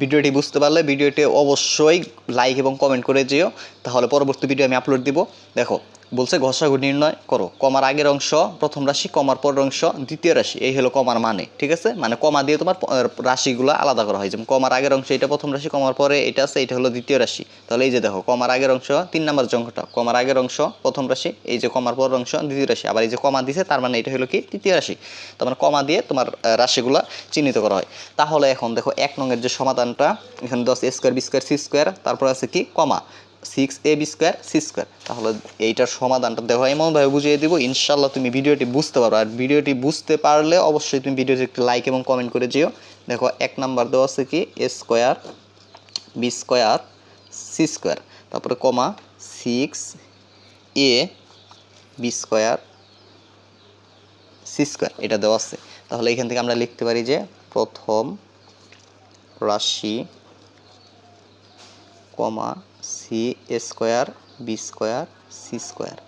ভিডিওটি বুঝতে পারলে ভিডিওটি অবশ্যই লাইক এবং কমেন্ট করে যেও। তাহলে পরবর্তী ভিডিও আমি আপলোড দিব। দেখো বলছে ঘষাঘু নির্ণয় করো। কমার আগের অংশ, প্রথম রাশি, কমার পরের অংশ, দ্বিতীয় রাশি, এই হলো কমার মানে ঠিক আছে? মানে কমা দিয়ে তোমার রাশিগুলো আলাদা করা হয়। যেমন কমার আগের অংশ, এটা প্রথম রাশি, কমার পরে এটা আছে, এটা হলো দ্বিতীয় রাশি। তাহলে এই যে দেখো, কমার আগের অংশ, তিন নাম্বার অঙ্কটা কমার আগের অংশ, প্রথম রাশি, এই যে কমার পরের অংশ, দ্বিতীয় রাশি। আবার এই যে কমা দিছে, তার মানে এটা হলো কি? তৃতীয় রাশি। তার মানে কমা দিয়ে তোমার রাশিগুলা চিহ্নিত করা হয়। তাহলে এখন দেখো এক নংয়ের যে সমাধানটা, এখানে দশ square B square C square তারপর আছে কি? কমা। Six A B square C square তাহলে এইটার সমাধানটা দেখো এমনভাবে বুঝিয়ে দেবো ইনশাল্লাহ তুমি ভিডিওটি বুঝতে পারো। আর ভিডিওটি বুঝতে পারলে অবশ্যই তুমি ভিডিওটি একটু লাইক এবং কমেন্ট করে যেও। দেখো, এক নাম্বার দেওয়া আছে কি? A square B square C square তারপরে কমা six A B square C square এটা দেওয়া আছে। তাহলে এখান থেকে আমরা লিখতে পারি যে প্রথম রাশি কমা C square, B square, C square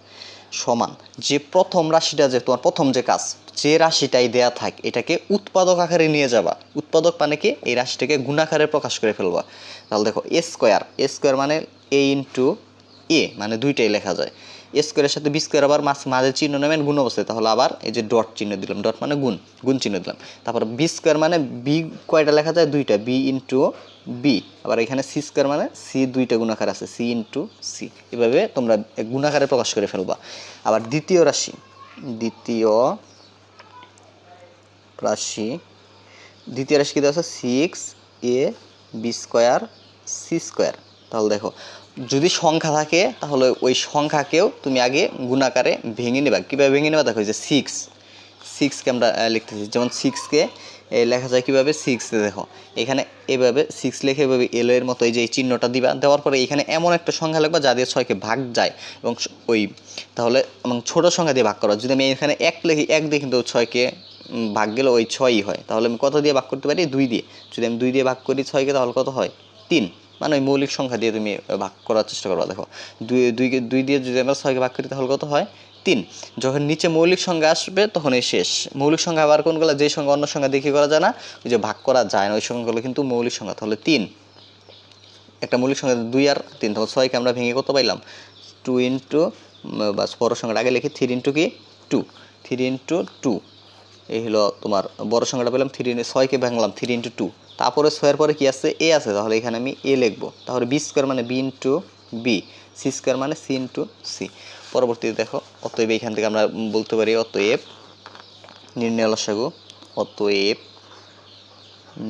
সমান। যে প্রথম রাশিটা যে তোমার প্রথম যে কাজ, যে রাশিটাই দেয়া থাক, এটাকে উৎপাদক আকারে নিয়ে যাবা। উৎপাদক মানে কি? এই রাশিটাকে গুণাকারে প্রকাশ করে ফেলবা। তাহলে দেখো, এ স্কোয়ার এ স্কোয়ার মানে এ ইন্টু এ মানে দুইটাই লেখা যায়। স্কোয়ারের সাথে বি স্কোয়ার আবার মাছ মাঝে চিহ্ন নেবেন, গুণ অবস্থায়। তাহলে আবার এই যে ডট চিহ্ন দিলাম ডট মানে গুণ গুণ চিহ্ন দিলাম। তারপর বি স্কোয়ার মানে বি কয়টা লেখা যায়? দুইটা বি ইন্টু বি আবার এখানে সি স্কোয়ার মানে সি দুইটা গুণাকার আছে সি ইন্টু সি এভাবে তোমরা গুণাকারে প্রকাশ করে ফেলবা। আবার দ্বিতীয় রাশি দ্বিতীয় রাশি দ্বিতীয় রাশি কী দেওয়া আছে? Six A B square C square তাহলে দেখো যদি সংখ্যা থাকে, তাহলে ওই সংখ্যাকেও তুমি আগে গুণাকারে ভেঙে নেবা। কীভাবে ভেঙে নেবা? দেখো যে সিক্স সিক্সকে আমরা লিখতেছি। যেমন সিক্সকে লেখা যায় কীভাবে? সিক্স দেখো, এখানে এভাবে সিক্স লিখে এভাবে এলো এর মতো এই যে এই চিহ্নটা দিবা। দেওয়ার পরে এখানে এমন একটা সংখ্যা লিখবা যা দিয়ে ছয়কে ভাগ যায় এবং ওই, তাহলে এবং ছোটো সংখ্যা দিয়ে ভাগ করা। যদি আমি এখানে এক লিখি, এক দিয়ে কিন্তু ছয়কে ভাগ গেলে ওই ছয়ই হয়। তাহলে আমি কত দিয়ে ভাগ করতে পারি? দুই দিয়ে। যদি আমি দুই দিয়ে ভাগ করি ছয়কে, তাহলে কত হয়? তিন। মানে ওই মৌলিক সংখ্যা দিয়ে তুমি ভাগ করার চেষ্টা করবা। দেখো, দুই দুই দিয়ে যদি আমরা ছয়কে ভাগ করি, তাহলে কত হয়? তিন। যখন নিচে মৌলিক সংখ্যা আসবে তখন এই শেষ। মৌলিক সংখ্যা আবার কোনগুলো? যে সংখ্যা, অন্য সংখ্যা দেখে করা যায় না? ওই যে ভাগ করা যায় না, ওই সংখ্যাগুলো কিন্তু মৌলিক সংখ্যা। তাহলে তিন। একটা মৌলিক সংখ্যা দুই আর তিন তখন ছয়কে আমরা ভেঙে কত পাইলাম? টু ইন্টু বা বড় সংখ্যাটা আগে লিখি, থ্রি ইন্টু কি? টু। Three into two. এই হলো তোমার বড় সংখ্যাটা পেলাম থ্রি ছয়কে ভাঙলাম, থ্রি ইন্টু টু। তারপরে ছয়ের পরে কি আছে? এ আছে, তাহলে এখানে আমি এ লিখব। তাহলে বি স্কোয়ার মানে B into B, C square মানে সি ইন্টু সি। পরবর্তীতে দেখো, অতএব এখান থেকে আমরা বলতে পারি অতএব নির্ণয় লসাগু, অতএব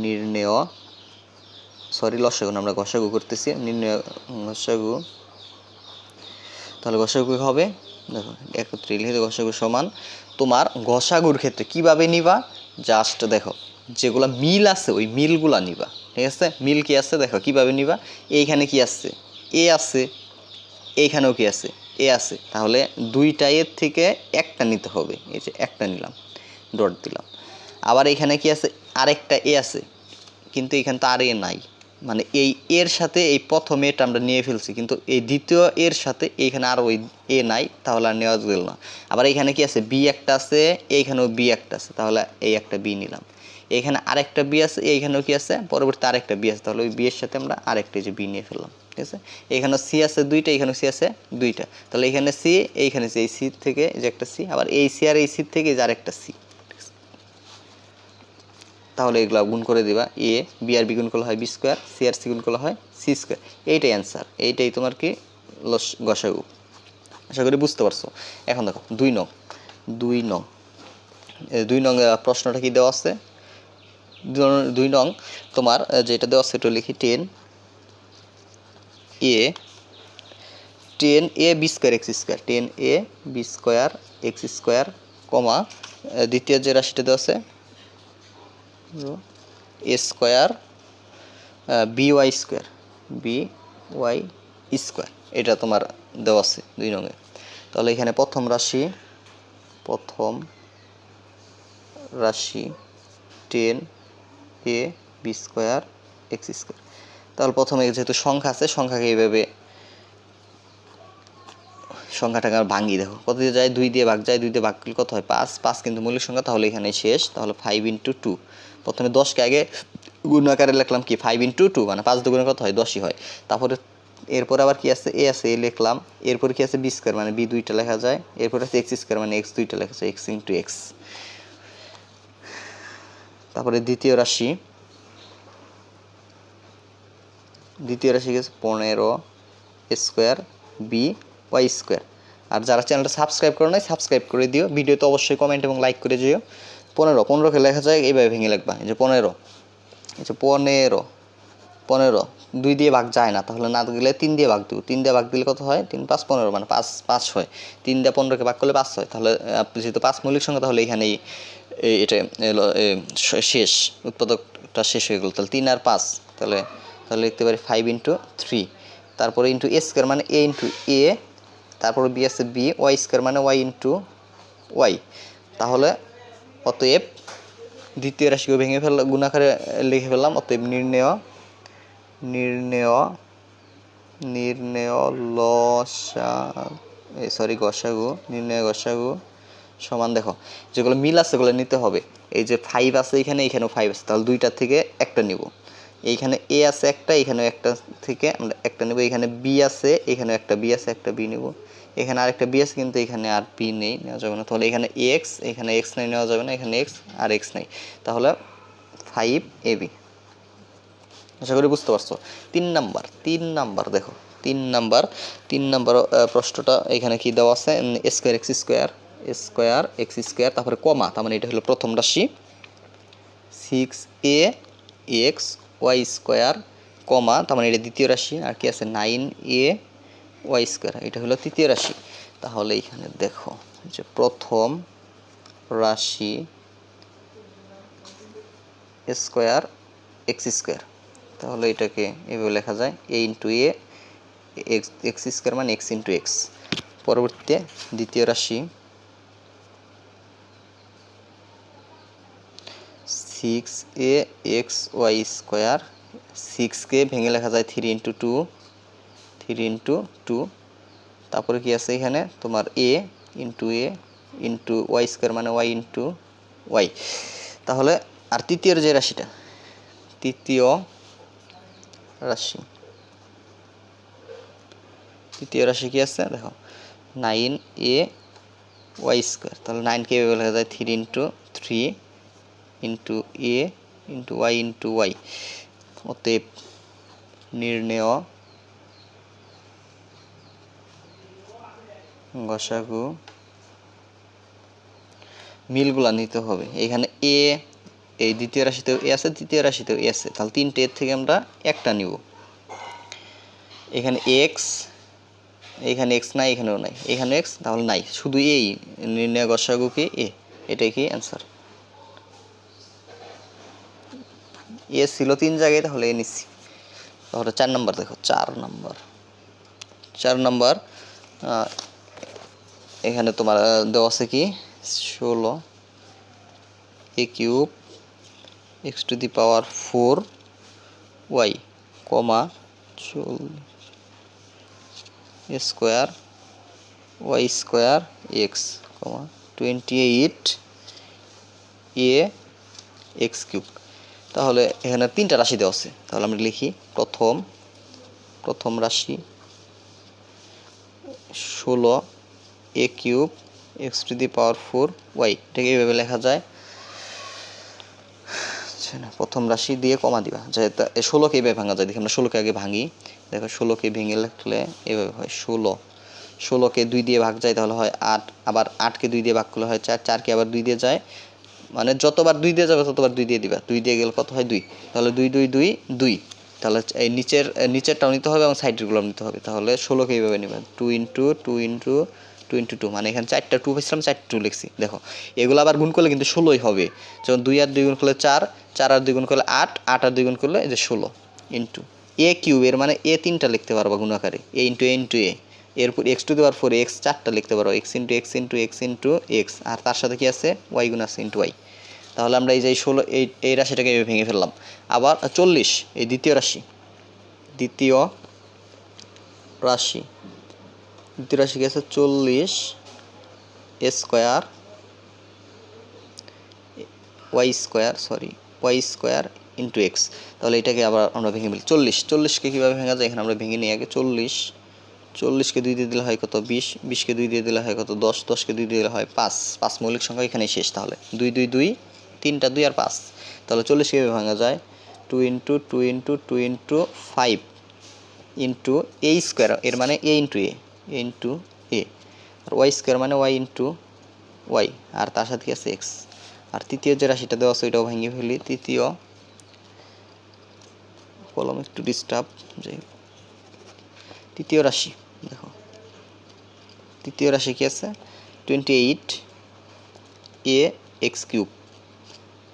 নির্ণয়, সরি, লসাগু আমরা ঘষাগু করতেছি, নির্ণয় ঘষাগু তাহলে ঘষাগু হবে? দেখো, একত্রে লিখে ঘষাগু সমান। তোমার ঘষাগুর ক্ষেত্রে কীভাবে নিবা? জাস্ট দেখো। যেগুলা মিল আছে, ওই মিলগুলা নিবা, ঠিক আছে? মিল কি আছে? দেখো, কীভাবে নিবা? এইখানে কি আছে? এ আছে, এইখানেও কি আছে? এ আছে। তাহলে দুইটা এর থেকে একটা নিতে হবে। এই যে একটা নিলাম, ডট দিলাম। আবার এখানে কি আছে? আরেকটা এ আছে। কিন্তু এখানে তো আর এ নাই। মানে এই এর সাথে এই প্রথম এটা আমরা নিয়ে ফেলছি, কিন্তু এই দ্বিতীয় এর সাথে এইখানে আর ওই এ নাই, তাহলে আর নেওয়া গেল না। আবার এখানে কি আছে? বি একটা আছে, এইখানেও বি একটা আছে। তাহলে এই একটা বি নিলাম। এখানে আরেকটা বি আছে, এইখানেও কি আছে? পরবর্তী আরেকটা বি আছে। তাহলে ওই বি এর সাথে আমরা আরেকটা যে বি নিয়ে ফেললাম, ঠিক আছে? এখানেও সি আছে দুইটা, এখানেও সি আছে দুইটা। তাহলে এখানে সি এইখানে সি এই সি থেকে যে একটা সি আবার এই সি আর এই সি থেকে যে আরেকটা সি তাহলে এগুলো গুণ করে দিবা। এ বি আর বি গুণ করলে হয় বি স্কোয়ার সি আর সি গুণ করলে হয় সি স্কোয়ার এইটাই অ্যান্সার এইটাই তোমার কি লস গসাগু। আশা করি বুঝতে পারছ। এখন দেখো, দুই নং। দুই নং। দুই নং প্রশ্নটা কি দেওয়া আছে? দুই নং- তোমার যেটা দেওয়া এটা লিখি ten A ten A B square X square ten A B square X square comma দ্বিতীয় যে রাশিটা দেওয়া আছে A square B Y square B Y square এটা তোমার দেওয়া আছে দুই রঙে তাহলে এখানে প্রথম রাশি প্রথম রাশি ten A B square X square তাহলে প্রথমে যেহেতু সংখ্যা আছে, সংখ্যাকে এইভাবে সংখ্যাটাকে আর ভাঙি দেখো। কত দিয়ে যায়? দুই দিয়ে ভাগ যায়, দুই দিয়ে ভাগ করলে কত হয়? পাঁচ। পাঁচ কিন্তু মৌলিক সংখ্যা, তাহলে এখানে শেষ। তাহলে ফাইভ ইন্টু টু প্রথমে দশকে আগে গুণ আকারে লিখলাম কি? ফাইভ ইন্টু টু মানে পাঁচ দুগুণে কত হয়? দশই হয়। তারপরে এরপর আবার কি আছে? এ আছে এ লিখলাম। এরপর কি আছে? বি স্কোয়ার মানে বি দুইটা লেখা যায়। এরপর আছে এক্স স্কোয়ার মানে এক্স দুইটা লেখা যায়। এক্স ইন্টু এক্স তারপরে দ্বিতীয় রাশি। দ্বিতীয় রাশি গেছে পনেরো স্কোয়ার বি ওয়াই স্কোয়ার। আর যারা চ্যানেলটা সাবস্ক্রাইব করে নাই, সাবস্ক্রাইব করে দিও। ভিডিওতে অবশ্যই কমেন্ট এবং লাইক করে দিও পনেরো পনেরোকে লেখা যায় এইভাবে ভেঙে লিখবা এই যে পনেরো, এই যে পনেরো পনেরো, দুই দিয়ে ভাগ যায় না। তাহলে না দিলে তিন দিয়ে ভাগ দিব। তিন দিয়ে ভাগ দিলে কত হয়? তিন পাঁচ পনেরো মানে পাঁচ পাঁচ হয়। তিন দিয়ে পনেরোকে ভাগ করলে পাঁচ হয়। তাহলে যেহেতু পাঁচ মৌলিক সংখ্যা, তাহলে এখানেই এটা শেষ, উৎপাদকটা শেষ হয়ে গেল। তাহলে তিন আর পাঁচ, তাহলে তাহলে লিখতে পারি ফাইভ ইন্টু থ্রি তারপরে ইন্টু এ স্কোয়ার মানে এ ইন্টু এ তারপরে বি আছে বি ওয়াই স্কোয়ার মানে ওয়াই ইন্টু ওয়াই তাহলে অতএব দ্বিতীয় রাশিকে ভেঙে ফেল গুণাকারে লিখে ফেললাম, অতএব নির্ণয় নির্ণয় নির্ণয় লসা সরি গসাগু, নির্ণয় গসাগু। সমান দেখো, যেগুলো মিল আছে সেগুলো নিতে হবে। এই যে ফাইভ আছে, এখানে এখানেও ফাইভ আছে, তাহলে দুইটার থেকে একটা নিব। এইখানে এ আছে একটা, এখানেও একটা থেকে আমরা একটা নেব। এখানে বি আছে, এখানেও একটা বি আছে, একটা বি নেব। এখানে আরেকটা বি আছে, কিন্তু এখানে আর বি নেই, নেওয়া যাবে না। তাহলে এখানে এক্স এখানে এক্স নাই, নেওয়া যাবে না। এখানে এক্স আর এক্স নাই। তাহলে ফাইভ এ বি আশা করি বুঝতে পারছ। তিন নাম্বার তিন নাম্বার দেখো। তিন নাম্বার তিন নাম্বার প্রশ্নটা এখানে কি দেওয়া আছে? Square, X square. Square X square, তারপরে কমা, তার মানে এটা হলো প্রথম রাশি। Six A X Y square, comma, তার মানে এটা দ্বিতীয় রাশি। আর কি আছে? নাইন এ ওয়াই স্কোয়ার, এটা হলো তৃতীয় রাশি। তাহলে এখানে দেখো যে প্রথম রাশি স্কোয়ার এক্স স্কোয়ার। তাহলে এটাকে এভাবে লেখা যায় A into A X X square মানে এক্স ইন্টু এক্স পরবর্তীতে দ্বিতীয় রাশি six A X Y square সিক্সকে ভেঙে লেখা যায় three into two three into two তারপরে কি আছে এখানে? তোমার A into A into Y square মানে ওয়াই ইন্টু ওয়াই তাহলে, আর তৃতীয় যে রাশিটা? তৃতীয় রাশি। তৃতীয় রাশি কি আছে? দেখো নাইন এ ওয়াই স্কোয়ার তাহলে নাইনকে লেখা যায় three into three into A into Y into Y অতএব নির্ণেয় গসাগু মিলগুলা নিতে হবে। এখানে এ এই দ্বিতীয় রাশিতেও এ আছে, তৃতীয় রাশিতেও এ আছে। তাহলে তিনটে এর থেকে আমরা একটা নিব। এখানে এক্স এখানে এক্স নাই, এখানেও নাই। এখানে এক্স তাহলে নাই। শুধু এই নির্ণয় গসাগু কি এ এটাই কি অ্যান্সার এ ছিল তিন জায়গায়, তাহলে এ নিচ্ছি। তাহলে চার নম্বর দেখো, চার নম্বর। চার নম্বর এখানে তোমার দেওয়া আছে কি? ষোলো, A cube, X to the power four, Y, comma চল্লিশ square, Y square, X, comma, twenty eight, A, X cube. তাহলে এখানে তিনটা রাশি দেওয়া আছে। তাহলে আমরা লিখি, প্রথম প্রথম রাশি ষোলো, A cube, X to the power four, Y. এটাকে এইভাবে লেখা যায়। আচ্ছা প্রথম রাশি দিয়ে কমা দিবা। যেহেতু ষোলোকে এইভাবে ভাঙা যায়। দেখি আমরা ষোলোকে আগে ভাঙি। দেখো, ষোলোকে ভেঙে লিখলে এভাবে হয়, ষোলো। ষোলোকে দুই দিয়ে ভাগ যায়, তাহলে হয় আট। আবার আটকে দুই দিয়ে ভাগ করলে হয় চার। চারকে আবার দুই দিয়ে যায় মানে যতবার দুই দিয়ে যাবে, ততবার দুই দিয়ে দিবা। দুই দিয়ে গেলে কত হয়? দুই। তাহলে দুই দুই দুই দুই। তাহলে এই নিচের নিচেরটাও নিতে হবে এবং সাইডেরগুলো নিতে হবে। তাহলে ষোলোকে এইভাবে নেবেন two into two into two into two মানে এখানে চারটা টু পেয়েছিলাম, চারটা টু লিখছি। দেখো, এগুলো আবার গুণ করলে কিন্তু ষোলোই হবে। যেমন দুই আর দুই গুণ করলে চার চার আর দুই গুণ করলে আট আট আর দুই গুণ করলে এই যে ষোলো ইন্টু এ কিউবের মানে এ তিনটা লিখতে পারব গুণাকারে। এ ইন্টু এ ইন্টু এ এরপর এক্স টু দেওয়ার ফোর এক্স চারটা লিখতে পারো X into X into X into X আর তার সাথে কি আছে? ওয়াই গুণ আছে ইন্টু ওয়াই তাহলে আমরা এই যে ষোলো, এই এই রাশিটাকে ভেঙে ফেললাম। আবার চল্লিশ, এই দ্বিতীয় রাশি। দ্বিতীয় রাশি। দ্বিতীয় রাশি গেছে চল্লিশ square, Y square, sorry, Y square into X. তাহলে এটাকে আবার আমরা ভেঙে ফেলি। চল্লিশ, চল্লিশকে কীভাবে ভেঙা যায়? এখানে আমরা ভেঙে নিই আগে চল্লিশ। চল্লিশকে দুই দিয়ে দিলে হয় কত? বিশ। বিশকে দুই দিয়ে দিলে হয় কত? দশ। দশকে দুই দিয়ে দিলে হয় পাঁচ। পাঁচ মৌলিক সংখ্যা এখানেই শেষ তাহলে। দুই দুই দুই তিনটা, দুই আর পাঁচ। তাহলে চল্লিশ কীভাবে ভাঙা যায়? Two into two into two into five into A square এর মানে A into A into A R Y square মানে ওয়াই ইন্টু ওয়াই আর তার সাথে আছে? এক্স আর তৃতীয় যে রাশিটা দেওয়া আছে, ওইটাও ভেঙে ফেলি। তৃতীয় কলম একটু ডিস্টার্ব যে তৃতীয় রাশি, দেখো। তৃতীয় রাশি কি আছে? Twenty eight A X cube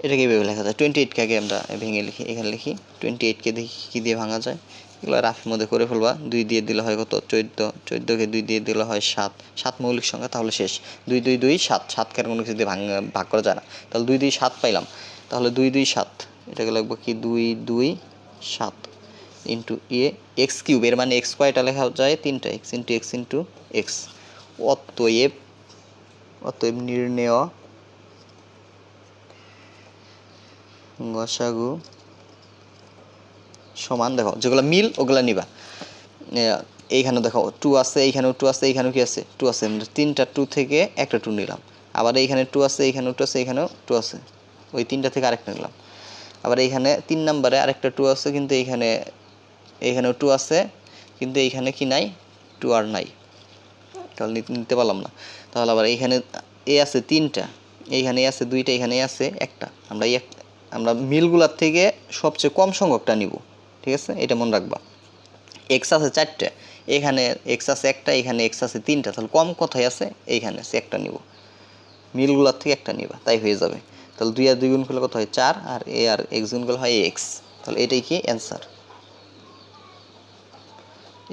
এটাকে এভাবে লেখা যায়? টোয়েন্টি এইটকে আগে আমরা ভেঙে লিখি, এখানে লিখি টোয়েন্টি এইটকে দেখি কী দিয়ে ভাঙা যায়? এগুলো রাফের মধ্যে করে ফেলবা। দুই দিয়ে দিলে হয় কত? চোদ্দ। চোদ্দোকে দুই দিয়ে দিলে হয় সাত। সাত মৌলিক সংখ্যা, তাহলে শেষ। দুই দুই দুই, সাত। সাতকে আর কোনো কিছু দিয়ে ভাঙ, ভাগ করা যায় না। তাহলে দুই দুই, সাত পাইলাম। তাহলে দুই দুই, সাত। এটাকে লাগবো কি? দুই দুই, সাত ইন্টু এ এক্স কিউব এর মানে এক্স কয়টা লেখা যায় তিনটা। X into X into X অতএব অতএব নির্ণেয় গসাগু সমান, দেখো, যেগুলো মিল, ওগুলো নিবা। এইখানে দেখো, টু আছে, এইখানেও টু আছে, এইখানেও কি আছে? টু আছে আমরা তিনটা টু থেকে একটা টু নিলাম। আবার এইখানে টু আছে, এইখানেও টু আছে, এইখানেও টু আছে। ওই তিনটা থেকে আরেকটা নিলাম। আবার এইখানে তিন নাম্বারে আরেকটা টু আছে, কিন্তু এইখানে, এইখানেও টু আছে, কিন্তু এইখানে কি নাই? টু আর নাই। তাহলে নিতে- পারলাম না। তাহলে আবার এইখানে এ আছে তিনটা, এইখানে আছে দুইটা এখানে আছে একটা। আমরা এই আমরা মিলগুলার থেকে সবচেয়ে কম সংখ্যকটা নিব, ঠিক আছে? এটা মনে রাখবা। এক্স আছে চারটে, এখানে এক্স আছে একটা, এখানে এক্স আছে তিনটা, তাহলে কম কোথায় আছে, এইখানে আছে একটা নিব। মিলগুলার থেকে একটা নিবা, তাই হয়ে যাবে। তাহলে দুই আর দুই গুণ করলে কত হয়? চার, আর এ আর এক্স গুণ করলে হয় এক্স তাহলে এটাই কি? অ্যান্সার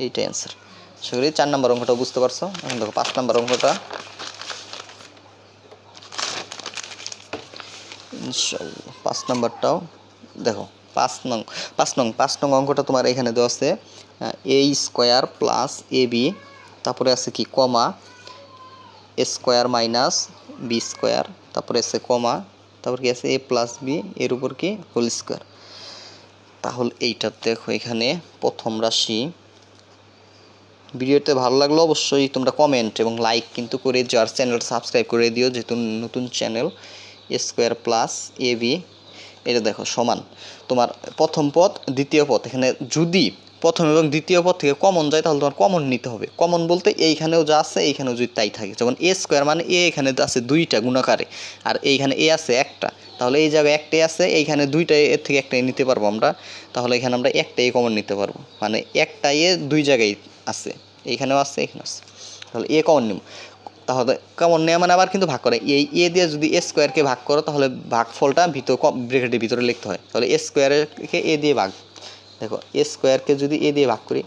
এইটাই অ্যান্সার করি চার নম্বর অঙ্কটা বুঝতে পারছ। এখন দেখো পাঁচ নম্বর অঙ্কটা। ইনশাল্লাহ পাঁচ নম্বরটাও, দেখো, পাঁচ নং পাঁচ নং পাঁচ নং অঙ্কটা তোমার এখানে দেওয়া আছে A square plus A B তারপরে আছে কি, comma A square minus B square তারপরে আছে কমা, তারপর কি আছে এ প্লাস বি এর উপর কি হোল স্কোয়ার তাহলে এইটা দেখো এখানে প্রথম রাশি। ভিডিওতে ভালো লাগল অবশ্যই তোমরা কমেন্ট এবং লাইক কিন্তু করে দিও আর চ্যানেলটা সাবস্ক্রাইব করে দিও, যেহেতু নতুন channel square plus A B, এটা দেখো সমান। তোমার প্রথম পদ, দ্বিতীয় পদ, এখানে যদি প্রথম এবং দ্বিতীয় পদ থেকে কমন যায়, তাহলে তোমার কমন নিতে হবে। কমন বলতে এইখানেও যা আছে, এইখানেও যদি তাই থাকে। যেমন এ স্কোয়ার মানে এ এখানে আছে দুইটা গুণাকারে। আর এইখানে এ আছে একটা। তাহলে এই জায়গায় একটাই আছে, এইখানে দুইটা এর থেকে একটাই নিতে পারব আমরা। তাহলে এখানে আমরা একটাই কমন নিতে পারব। মানে একটা এ দুই জায়গায় আছে। এইখানেও আছে এখানে আছে। তাহলে এ কমন নিব। তাহলে কেমন নেওয়া মানে আবার কিন্তু ভাগ করে। এই এ দিয়ে যদি এ স্কোয়ারকে ভাগ করো, তাহলে ভাগফলটা ভিতর ব্রেকেটের ভিতরে লিখতে হয়। তাহলে এ স্কোয়ারকে এ দিয়ে ভাগ। দেখো এ স্কোয়ারকে যদি এ দিয়ে ভাগ করি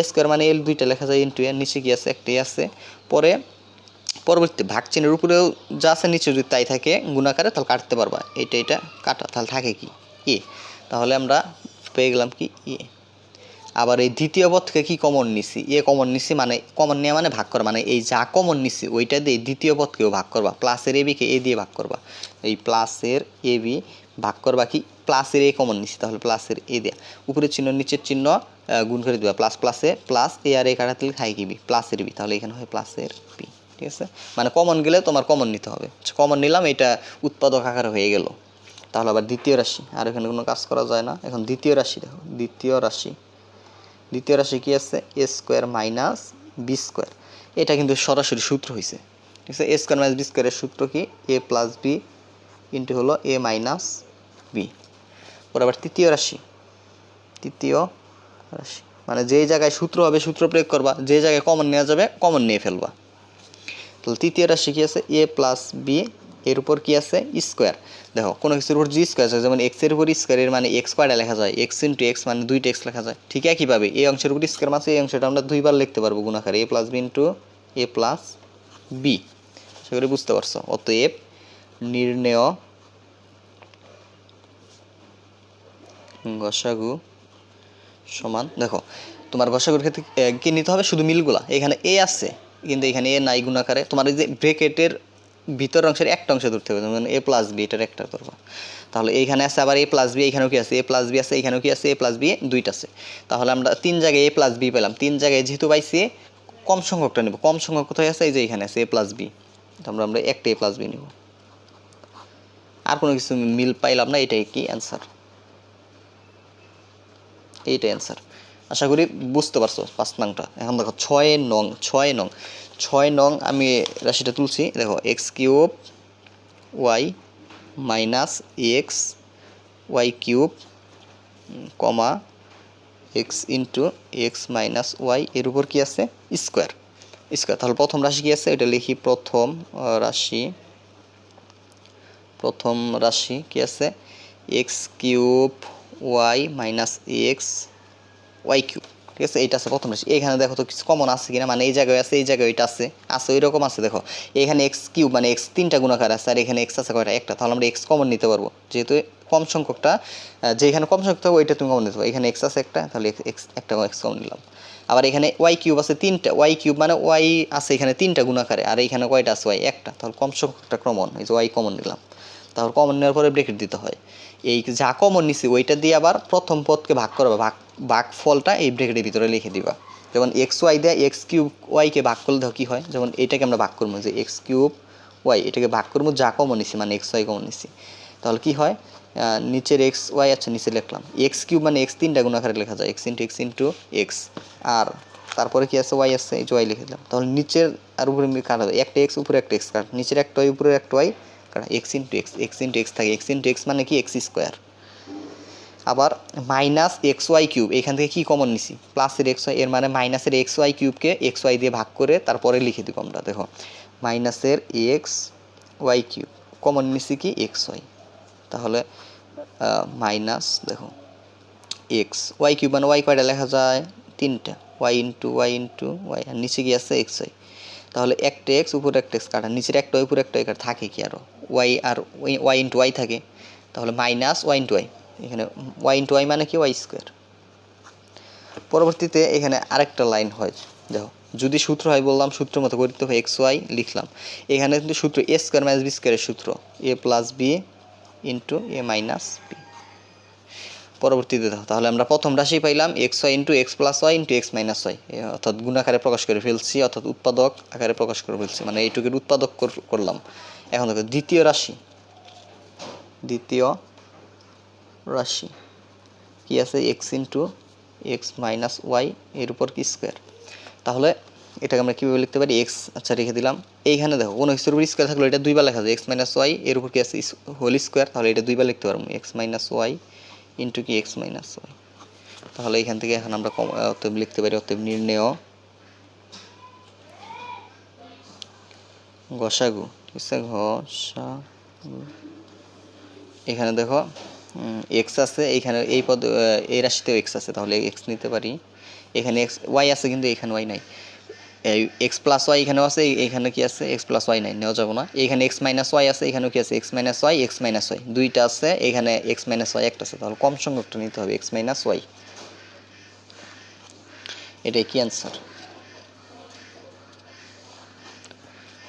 এ স্কোয়ার মানে এল দুইটা লেখা যায় ইন্টু এর নিচে কি আছে? একটাই আছে। পরে পরবর্তী ভাগ চিহ্নের উপরেও যা আছে, নিচে যদি তাই থাকে গুণাকারে তাহলে কাটতে পারবা। এটা এটা কাটা, তাহলে থাকে কি? এ তাহলে আমরা পেয়ে গেলাম কি? এ আবার এই দ্বিতীয় পদ থেকে কি কমন নিছি? এ কমন নিছি মানে কমন নেওয়া মানে ভাগ করা মানে এই যা কমন নিছি, ওইটা দিয়ে দ্বিতীয় পদকেও ভাগ করবা। প্লাসের এ বিকে এ দিয়ে ভাগ করবা। এই প্লাসের এ বি ভাগ করবা কি? প্লাসের এ কমন নিছি, তাহলে প্লাসের এ দেয়া। উপরের চিহ্ন, নিচের চিহ্ন গুণ করে দিবা। প্লাস প্লাসে প্লাস এ আর এ কাটাতে খাই কি বি প্লাসের বি তাহলে এখানে হয় প্লাসের বি ঠিক আছে? মানে কমন গেলে তোমার কমন নিতে হবে। কমন নিলাম, এটা উৎপাদক আকারে হয়ে গেল। তাহলে আবার দ্বিতীয় রাশি, আর এখানে কোনো কাজ করা যায় না। এখন দ্বিতীয় রাশি দেখো, দ্বিতীয় রাশি। দ্বিতীয় রাশি কি আছে? A square minus B square এটা কিন্তু সরাসরি সূত্র হয়েছে ঠিক আছে? এ স্কোয়ার মাইনাস বি স্কোয়ারের সূত্র কি? এ প্লাস বি ইন্টু হলো এ মাইনাস বি আবার তৃতীয় রাশি। তৃতীয় রাশি। মানে যেই জায়গায় সূত্র হবে, সূত্র প্রয়োগ করবা। যে জায়গায় কমন নেওয়া যাবে কমন নিয়ে ফেলবা। তাহলে তৃতীয় রাশি কি আছে? এ প্লাস বি এর উপর কি আছে? স্কোয়ার দেখো, কোনো কিছুর উপর জি স্কোয়ার আছে, যেমন এক্সের উপর স্কোয়ারের মানে এক্স কয়টা লেখা যায় এক্স ইন্টু এক্স মানে দুইটা এক্স লেখা যায়, ঠিক একইভাবে এই অংশের উপর স্কোয়ার আছে এই অংশটা আমরা দুইবার লিখতে পারব গুণাকারে A plus B into A plus B করি বুঝতে পারছ? অতএব নির্ণেয় গসাগু সমান, দেখো, তোমার গসাগুর ক্ষেত্রে কি নিতে হবে? শুধু মিলগুলা, এখানে এ আছে, কিন্তু এখানে এ নাই গুণাকারে, তোমার এই যে ব্রেকেটের ভিতরের অংশের একটা অংশ ধরতে হবে যেমন এ প্লাস বি এটার একটা ধরবা তাহলে এইখানে আছে আবার এ প্লাস বি এখানেও কি আছে? এ প্লাস বি আছে এখানেও কি আছে? এ প্লাস বি দুইটা আছে। তাহলে আমরা তিন জায়গায় এ প্লাস বি পেলাম। তিন জায়গায় যেহেতু পাইছি, কম সংখ্যকটা নেব। কম সংখ্যক কোথায় আছে? এই যে এখানে আছে এ প্লাস বি তাহলে আমরা একটা এ প্লাস বি নেব। আর কোনো কিছু মিল পাইলাম না, এটাই কি অ্যান্সার এইটাই অ্যান্সার আশা করি বুঝতে পারছ পাঁচ নংটা। এখন দেখো ছয় নং ছয় নং। ছয় নং আমি রাশিটা তুলছি। দেখো X cube Y minus X Y cube, comma X into X minus Y এর উপর কী আছে? স্কোয়ার। স্কোয়ার। তাহলে প্রথম রাশি কী আছে? এটা লিখি প্রথম রাশি প্রথম রাশি কি আছে? X cube Y minus X Y cube. ঠিক আছে? এইটা আছে প্রথম রাশি। এখানে দেখো তো কিছু কমন আছে কিনা? মানে এই জায়গায় আছে, এই জায়গায় ওইটা আছে আছে ওই রকম আছে দেখো। এখানে এক্স কিউব মানে এক্স তিনটা গুণাকার আছে, আর এখানে এক্স আছে কয়টা? একটা। তাহলে আমরা এক্স কমন নিতে পারব। যেহেতু কম সংখ্যকটা যেখানে কম সংখ্যক থাকবে, ওইটা তুমি কমন নিতে পারো। এখানে এক্স আছে একটা, তাহলে এক্স একটা এক্স কমন নিলাম। আবার এখানে ওয়াই কিউব আছে তিনটা। ওয়াই কিউব মানে ওয়াই আছে এখানে তিনটা গুণাকারে, আর এখানে কয়টা আছে? ওয়াই একটা। তাহলে কম সংখ্যকটা কমন এই যে ওয়াই কমন নিলাম। তারপর কমন নেওয়ার পরে ব্রেকেট দিতে হয়। এই যা কমন নিছি, ওইটা দিয়ে আবার প্রথম পদকে ভাগ করবে ভাগ ভাগ ফলটা এই ব্রেকেটের ভিতরে লিখে দিবা। যেমন এক্স ওয়াই দেয় এক্স কিউব ওয়াইকে ভাগ করলে দেখো কী হয়? যেমন এটাকে আমরা ভাগ করব, যে এক্স কিউব ওয়াই এটাকে ভাগ করব, যা কমন নিছি মানে এক্স ওয়াই কমন নিছি। তাহলে কী হয়? নিচের এক্স ওয়াই আচ্ছা নিচে লিখলাম। এক্স কিউব মানে এক্স তিনটা গুণাকারে লেখা যায়। X into X into X আর তারপরে কি আছে? ওয়াই আছে, এই যে ওয়াই লিখে দিলাম। তাহলে নিচের আর উপরে কাটা যায় একটা এক্স উপরে একটা এক্স কাট নিচের একটা ওয়াই উপরে একটা ওয়াই কাটা X into X X into X থাকে এক্স ইন্টু এক্স মানে কি? এক্স স্কোয়ার আবার মাইনাস এক্স ওয়াই কিউব এখান থেকে কি কমন নিছি? প্লাসের এক্স ওয়াই এর মানে মাইনাসের এক্স ওয়াই কিউবকে এক্স ওয়াই দিয়ে ভাগ করে তারপরে লিখে দিব আমরা, দেখো। মাইনাসের এক্স ওয়াই কিউব কমন নিছি কি? এক্স ওয়াই তাহলে মাইনাস দেখো এক্স ওয়াই কিউব মানে ওয়াই কয়টা লেখা যায়? তিনটা। Y into Y into Y আর নিচে কি আছে? এক্স ওয়াই তাহলে একটা এক্স উপরে একটা এক্স কাটা, নিচের একটা উপরে একটা ওয়াই থাকে কি আরও ওয়াই আর ওয়াই ইন্টু ওয়াই থাকে। তাহলে মাইনাস ওয়াই ইন্টু ওয়াই, এখানে ওয়াই ইন্টু ওয়াই মানে কি? Y square. পরবর্তীতে এখানে আরেকটা লাইন হয়, দেখো, যদি সূত্র হয় বললাম সূত্র মতো করতে হয় এক্স ওয়াই লিখলাম। এখানে কিন্তু সূত্র এ স্কোয়ার মাইনাস বি স্কোয়ারের সূত্র, A plus B into A minus B. পরবর্তীতে তাহলে আমরা প্রথম রাশি পাইলাম X Y into X plus Y into X minus Y অর্থাৎ গুণ আকারে প্রকাশ করে ফেলছি, অর্থাৎ উৎপাদক আকারে প্রকাশ করে ফেলছি মানে এইটুকুর উৎপাদক কর- করলাম। এখন দেখো, দ্বিতীয় রাশি। দ্বিতীয় রাশি। কি আছে? X into X minus Y এর উপর কি স্কোয়ার তাহলে এটাকে আমরা কীভাবে লিখতে পারি? এক্স আচ্ছা রেখে দিলাম। এইখানে দেখো, কোনো কিছুর উপর স্কোয়ার থাকলে এটা দুইবার লেখা যায়। এক্স মাইনাস ওয়াই এর উপর কি আছে? হোল স্কোয়ার তাহলে এটা দুইবার লিখতে পারব। এক্স মাইনাস ওয়াই ইন্টু কি এক্স মাইনাস ওয়াই তাহলে এখান থেকে এখন আমরা অতএব লিখতে পারি, অতএব নির্ণেয় গসাগু ঠিক আছে ঘসাগু এখানে দেখো এক্স আছে, এইখানে এই পদ এই রাশিতেও এক্স আছে, তাহলে এক্স নিতে পারি। এখানে এক্স ওয়াই আছে, কিন্তু এখানে ওয়াই নাই। এই এক্স প্লাস ওয়াই এখানেও আছে এখানে কি আছে? এক্স প্লাস ওয়াই নাই, নেওয়া যাব না। এখানে এক্স মাইনাস ওয়াই আছে, এখানেও কি আছে? X minus Y X minus Y দুইটা আছে, এখানে এক্স মাইনাস ওয়াই একটা আছে। তাহলে কম সংখ্যকটা নিতে হবে এক্স মাইনাস ওয়াই এটাই কি অ্যান্সার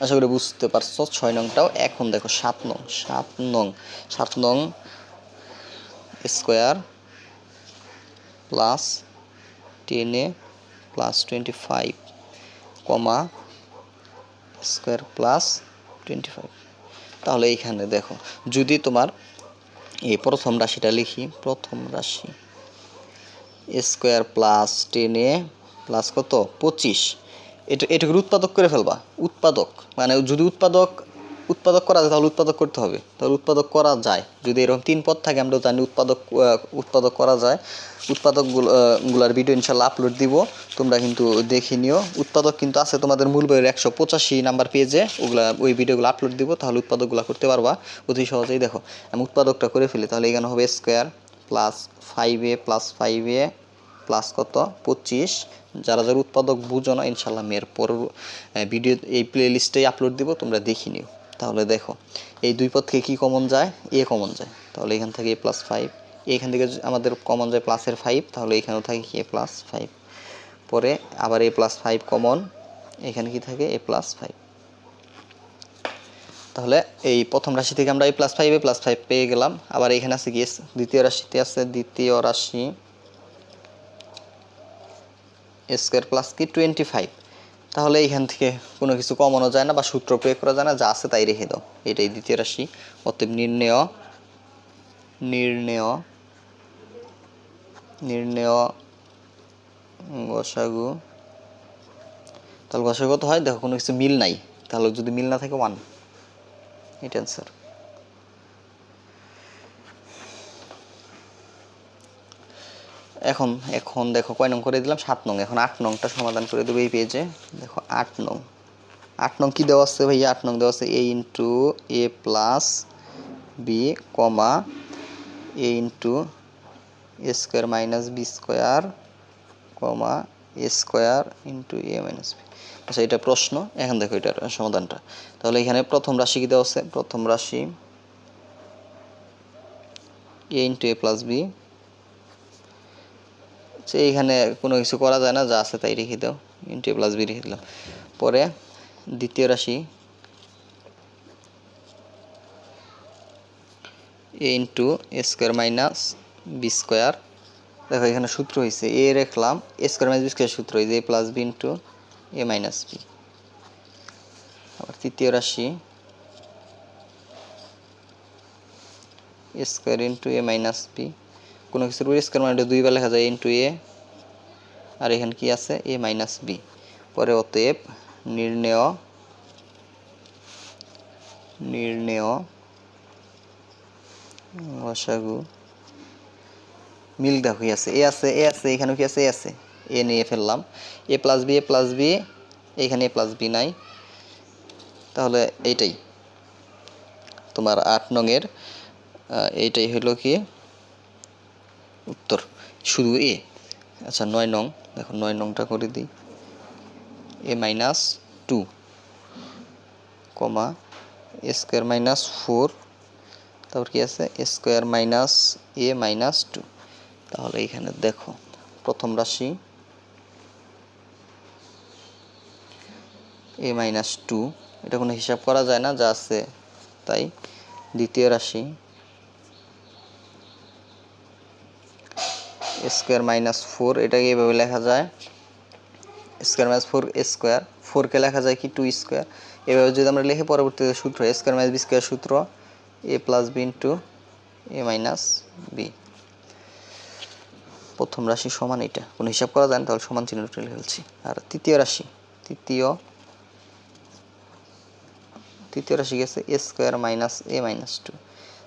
আশা করি বুঝতে পারছ, ছয় নংটাও এখন দেখো সাত নং সাত নং। সাত নং square plus ten plus twenty five comma square plus twenty five. তাহলে এইখানে দেখো, যদি তোমার এই প্রথম রাশিটা লিখি, প্রথম রাশি স্কোয়ার প্লাস টেন প্লাস কত? পঁচিশ। এটা, এটাকে উৎপাদক করে ফেলবা। উৎপাদক মানে যদি উৎপাদক উৎপাদক করা যায়, তাহলে উৎপাদক করতে হবে। তাহলে উৎপাদক করা যায়। যদি এরকম তিন পথ থাকে, আমরা জানি উৎপাদক উৎপাদক করা যায়। উৎপাদকগুলার ভিডিও ইনশাল্লাহ আপলোড দিব। তোমরা কিন্তু দেখে নিও। উৎপাদক কিন্তু আছে তোমাদের মূল বইয়ের একশো পঁচাশি নাম্বার পেজে ওগুলা, ওই ভিডিওগুলো আপলোড দিব, তাহলে উৎপাদকগুলো করতে পারবা। অতি সহজেই দেখো, আমি উৎপাদকটা করে ফেলি, তাহলে এখানে হবে square plus five A plus five A plus কত? পঁচিশ। যারা যারা উৎপাদক বুঝো না, ইনশাল্লাহ আমি এর পর ভিডিও এই প্লে লিস্টেই আপলোড দিব, তোমরা দেখে নিও। তাহলে দেখো, এই দুই পদ থেকে কী কমন যায়? এ কমন যায়। তাহলে এখান থেকে এ প্লাস ফাইভ এখান থেকে আমাদের কমন যায় প্লাসের ফাইভ তাহলে এখানেও থাকে কি এ প্লাস ফাইভ পরে আবার এ প্লাস ফাইভ কমন এখানে কি থাকে? এ প্লাস ফাইভ তাহলে এই প্রথম রাশি থেকে আমরা এই plus five A plus five পেয়ে গেলাম। আবার এখানে আছে কি? দ্বিতীয় রাশিতে আছে দ্বিতীয় রাশি। স্কোয়ার প্লাস কি? টোয়েন্টি ফাইভ তাহলে এইখান থেকে কোনো কিছু কমানো যায় না বা সূত্র প্রয়োগ করা যায় না, যা আছে তাই রেখে দাও। এটাই দ্বিতীয় রাশি। অতএব নির্ণেয় নির্ণেয় নির্ণেয়, গসাগু। তাহলে গসাগু তো হয়? দেখো কোনো কিছু মিল নাই। তাহলে যদি মিল না থাকে ওয়ান এটা অ্যান্সার এখন এখন দেখো, কয় নং করে দিলাম? সাত নং। এখন আট নংটা সমাধান করে দেবো এই পেজে দেখো, আট নং। আট নং কী দেওয়া আছে ভাইয়া? আট নং দেওয়া আছে A into A plus B comma A into A square minus B square comma A square into A minus B আচ্ছা এটা প্রশ্ন। এখন দেখো এটার সমাধানটা। তাহলে এখানে প্রথম রাশি কি দেওয়া আছে? প্রথম রাশি A into A plus B সে এইখানে কোনো কিছু করা যায় না, যা আছে তাই রেখে দাও। ইন্টু প্লাস বি রেখে দিলাম। পরে দ্বিতীয় রাশি A into A square minus B square দেখো এখানে সূত্র হয়েছে এ রাখলাম A square minus B square সূত্র হয়েছে A plus B into A minus B আবার তৃতীয় রাশি A square into A minus B কোনো কিছুর উপর স্কোয়ার মানে দুইবার লেখা যায় ইন্টু এ আর এখানে কি আছে? এ মাইনাস বি পরে অতএব নির্ণেয় নির্ণেয় গসাগু মিল দেখো আছে। এ আছে এ আছে এখানেও কি আছে? এ আছে। এ নিয়ে ফেললাম। A plus B A plus B এখানে এ প্লাস বি নাই। তাহলে এইটাই। তোমার আট আহ, এইটাই হলো কি? উত্তর। শুধু এ? আচ্ছা নয় নং। দেখো, নয় নংটা করে দিই। A minus two, comma A square minus four. তারপর কি আছে? A square minus A minus two. তাহলে এখানে দেখো, প্রথম রাশি এ মাইনাস টু। এটা কোনো হিসাব করা যায় না, যা আছে তাই। দ্বিতীয় রাশি স্কোয়ার মাইনাস ফোর, এটাকে এভাবে লেখা যায়। স্কোয়ার মাইনাস ফোর স্কোয়ার ফোরকে লেখা যায় কি টু স্কোয়ার। এভাবে যদি আমরা লিখে পরবর্তীতে সূত্র, স্কোয়ার মাইনাস বি স্কোয়ার সূত্র, A plus B into A minus B. প্রথম রাশি সমান এটা। কোনো হিসাব করা যায় না, তাহলে সমান চিহ্নটা লিখে ফেলছি। আর তৃতীয় রাশি, তৃতীয় তৃতীয় রাশি গেছে A square minus A minus two.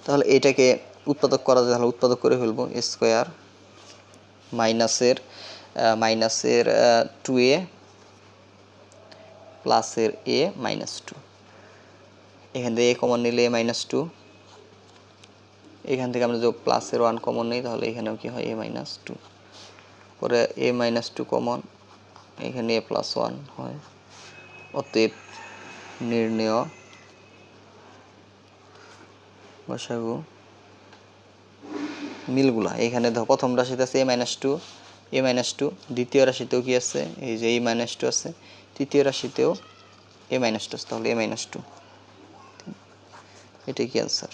তাহলে এটাকে উৎপাদক করা যায়, তাহলে উৎপাদক করে ফেলব স্কোয়ার মাইনাসের মাইনাসের টু এ, প্লাসের এ মাইনাস টু এখান থেকে এ কমন নিলে এ মাইনাস টু এখান থেকে আমরা যদি প্লাসের ওয়ান কমন নিই, তাহলে এখানেও কি হয়? এ মাইনাস টু পরে এ মাইনাস টু কমন এখানে এ প্লাস ওয়ান হয়। অতএব নির্ণেয় বসাগু মিলগুলা। এখানে দেখো প্রথম রাশিতে আছে A minus two A minus two দ্বিতীয় রাশিতেও কি আছে? এই যে এ মাইনাস টু আছে, তৃতীয় রাশিতেও এ মাইনাস টু আছে, তাহলে এ মাইনাস টু এটাই কি অ্যান্সার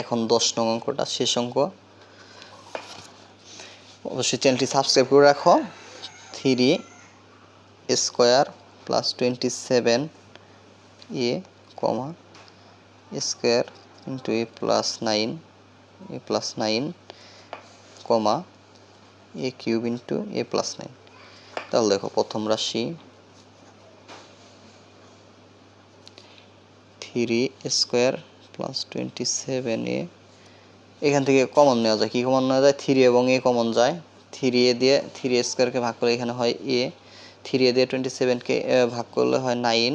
এখন দশ নং অঙ্কটা, শেষ অঙ্ক। অবশ্যই চ্যানেলটি সাবস্ক্রাইব করে রাখো। Three square plus twenty seven A comma square into A plus nine A plus nine comma A cube into A plus nine তাহলে দেখো প্রথম রাশি three square plus twenty seven A এখান থেকে কমন নেওয়া যায়। কী কমন নেওয়া যায়? থ্রি এবং এ কমন যায়। থ্রি এ দিয়ে থ্রি স্কোয়ারকে ভাগ করলে এখানে হয় এ থ্রি এ দিয়ে টোয়েন্টি সেভেনকে ভাগ করলে হয় নাইন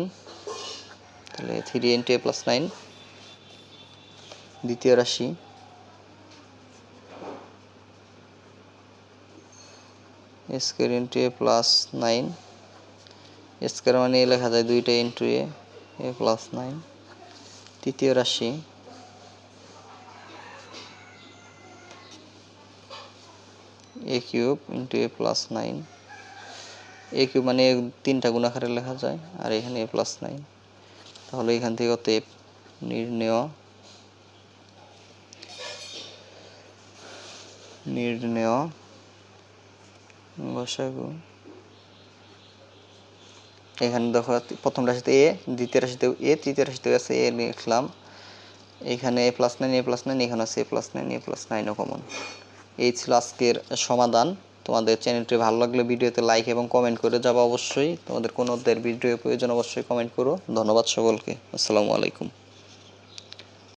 তাহলে থ্রি ইন্টু এ নাইন দ্বিতীয় রাশি। Square into A plus nine. Square মানে লেখা যায় দুইটা into A A plus nine. তৃতীয় রাশি। A cube into A plus nine. A cube মানে তিনটা গুণাকারে লেখা যায়, আর এখানে এ প্লাস নাইন। তাহলে এখান থেকে অতএব নির্ণেয় নির্ণেয় গসাগু এখানে দেখো, প্রথম রাশিতে এ দ্বিতীয় রাশিতে এ তৃতীয় রাশিতে আছে এ লিখলাম। এখানে A plus nine A plus nine এখানে আছে A plus nine A plus নাইনও common এই ছিল আজকের সমাধান। তোমাদের চ্যানেলটি ভালো লাগলে ভিডিওতে লাইক এবং কমেন্ট করে যাব অবশ্যই। তোমাদের কোনো অধ্যায়ের ভিডিও প্রয়োজন অবশ্যই কমেন্ট করো। ধন্যবাদ সকলকে। আসসালামু আলাইকুম।